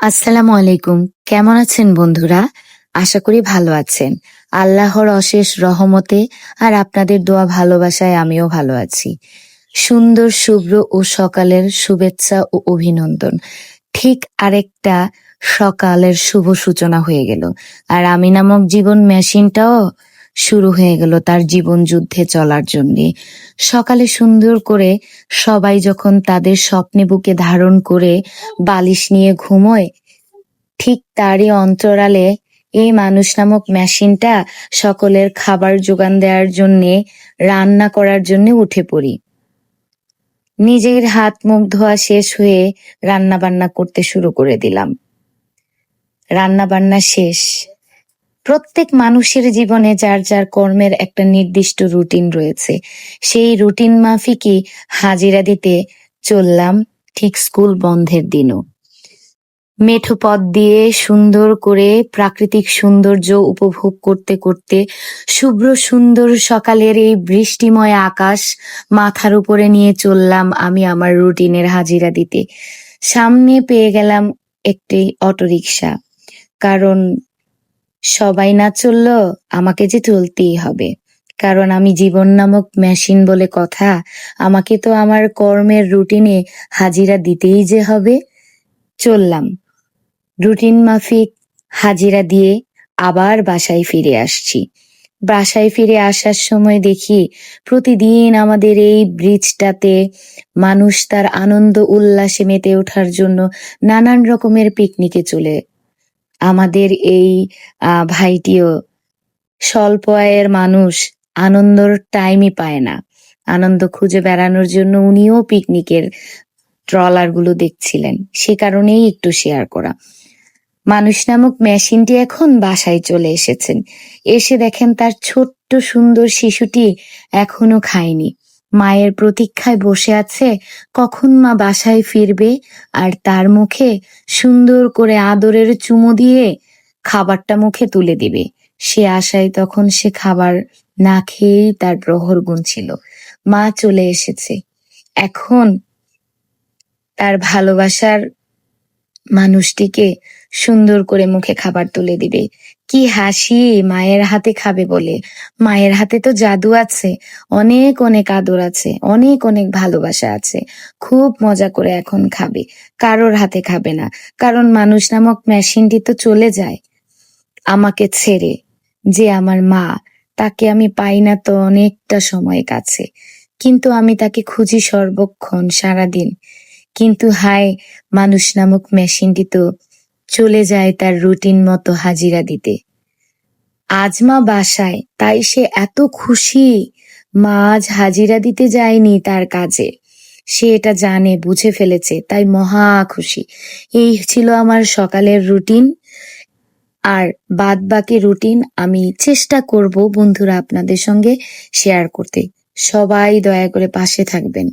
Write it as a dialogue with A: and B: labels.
A: আসসালামু আলাইকুম। কেমন আছেন বন্ধুরা? আশা করি ভালো আছেন। আল্লাহর অশেষ রহমতে আর আপনাদের দোয়া ভালোবাসায় আমিও ভালো আছি। সুন্দর, শুভ্র ও সকালের শুভেচ্ছা ও অভিনন্দন। ঠিক আরেকটা সকালের শুভ সূচনা হয়ে গেল। আর আমি নামক জীবন মেশিনটাও শুরু হয়ে গেল তার জীবন যুদ্ধে চলার জন্যে। সকালে সুন্দর করে সবাই যখন তাদের স্বপ্নে বুকে ধারণ করে বালিশ নিয়ে ঘুমোয়, ঠিক তারই অন্তরালে এই মানুষ নামক মেশিনটা সকলের খাবার যোগান দেওয়ার জন্যে, রান্না করার জন্য উঠে পড়ি। নিজের হাত মুখ ধোয়া শেষ হয়ে রান্না বান্না করতে শুরু করে দিলাম। রান্না বান্না শেষ। প্রত্যেক মানুষের জীবনে যার যার কর্মের একটা নির্দিষ্ট রুটিন রয়েছে। সেই রুটিন মাফিকই হাজিরা দিতে চললাম ঠিক স্কুল বন্ধের দিনও। মেঠো পথ দিয়ে সুন্দর করে প্রাকৃতিক সৌন্দর্য উপভোগ করতে করতে শুভ্র সুন্দর সকালের এই বৃষ্টিময় আকাশ মাথার উপরে নিয়ে চললাম আমি আমার রুটিনের হাজিরা দিতে। সামনে পেয়ে গেলাম একটি অটোরিকশা। কারণ সবাই না চলল আমাকে যে চলতেই হবে। কারণ আমি জীবন নামক মেশিন বলে কথা, আমাকে তো আমার কর্মের রুটিনে হাজিরা দিতেই যে হবে। চললাম। রুটিন মাফিক, হাজিরা দিয়ে আবার বাসায় ফিরে আসছি। বাসায় ফিরে আসার সময় দেখি প্রতিদিন আমাদের এই ব্রিজটাতে মানুষ তার আনন্দ উল্লাসে মেতে ওঠার জন্য নানান রকমের পিকনিকে চলে আমাদের এই ভাইটিও। স্বল্প আয়ের মানুষ, আনন্দর টাইমই পায় না। আনন্দ খুঁজে বেড়ানোর জন্য উনিও পিকনিকের ট্রলারগুলো দেখছিলেন। সে কারণেই একটু শেয়ার করা। মানুষ নামক মেশিনটি এখন বাসায় চলে এসেছেন। এসে দেখেন তার ছোট্ট সুন্দর শিশুটি এখনও খায়নি। মায়ের প্রতীক্ষায় বসে আছে, কখন মা বাসায় ফিরবে আর তার মুখে সুন্দর করে আদরের চুমু দিয়ে খাবারটা মুখে তুলে দিবে। সে আশায় তখন সে খাবার না খেয়েই তার প্রহর গুনছিল। মা চলে এসেছে। এখন তার ভালোবাসার মানুষটিকে সুন্দর করে মুখে খাবার তুলে দিবে। কি হাসি মায়ের হাতে খাবে বলে। মায়ের হাতে তো জাদু আছে, অনেক অনেক আদর আছে, অনেক অনেক ভালোবাসা আছে। খুব মজা করে এখন খাবে, কারোর হাতে খাবে না, কারণ মানুষ নামক মেশিনটি তো চলে যায়। আমাকে ছেড়ে যে আমার মা, তাকে আমি পাই না তো অনেকটা সময় কাছে। কিন্তু আমি তাকে খুঁজি সর্বক্ষণ সারাদিন। কিন্তু হায়, মানুষ নামক মেশিনটি তো চলে যায় তার রুটিন মতো হাজিরা দিতে। আজ মা বাসায়, তাই সে এত খুশি। মা আজ হাজিরা দিতে যায়নি তার কাজে। সে এটা জানে, বুঝে ফেলেছে, তাই মহা খুশি। এই ছিল আমার সকালের রুটিন। আর বাদ বাকি রুটিন আমি চেষ্টা করব বন্ধুরা আপনাদের সঙ্গে শেয়ার করতে। সবাই দয়া করে পাশে থাকবেন।